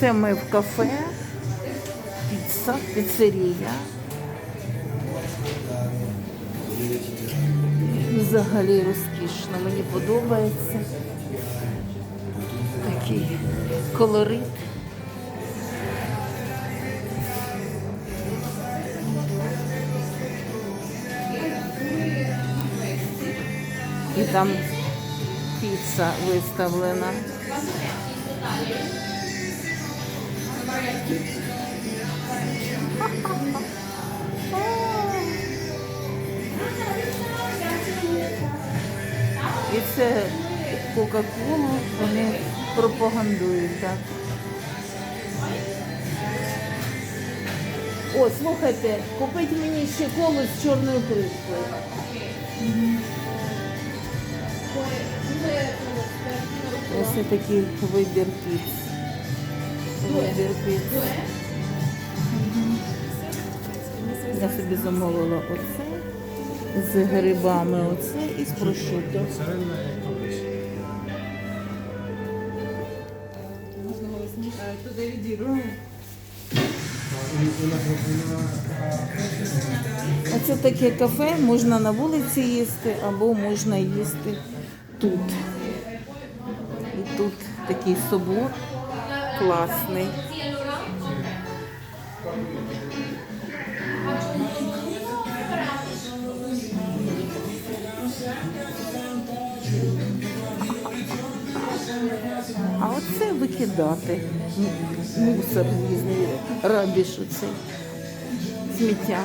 Це ми в кафе, піца, піцерія. Взагалі розкішно, мені подобається. Такий колорит. І там піца виставлена. І це Кока-Колу вони пропагандують так. О, слухайте, купіть мені ще колу з чорною кришкою. Ось такий вибір піц. Я собі замовила оце з грибами, оце і з прошутто. Оце таке кафе, можна на вулиці їсти або можна їсти тут. І тут такий собор класний. А оце викидати. Мусор різний, рабіш оцей. Сміття.